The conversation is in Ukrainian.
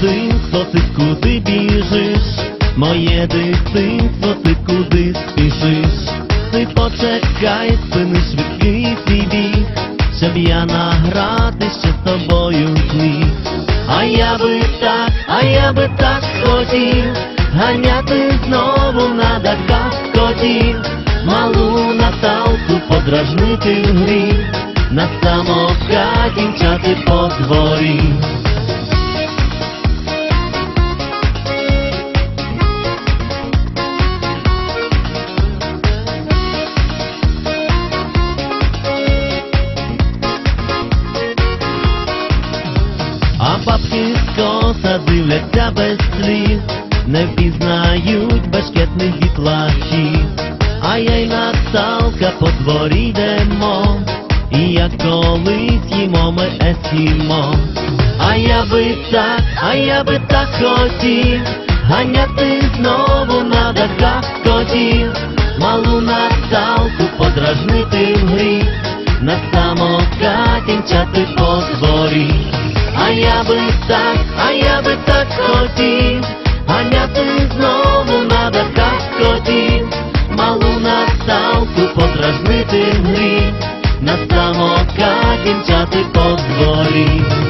дитинство, ти куди біжиш? Моє дитинство, ти куди спішиш? Ти почекай, спини швидкий свій біг, щоб я награти ще з тобою зміг. А я би так, а я би так хотів, ганяти знову на даках котів, малу Наталку подражнити в грі, на самокаті мчати по дворі. Скоса дивляться без слів, не впізнають башкетних дітлахів. А я й Наталка по дворі йдемо, і як колись їмо ми ескімо. А я би так, а я би так хотів, ганяти знову на дахах котів, малу Наталку подражнити в грі, на самокаті мчати по дворі а я би так, а я би так хотів, ганяти знову на дахах скотів, малу наставку подразнити грі, на самокаті мчати по дворі.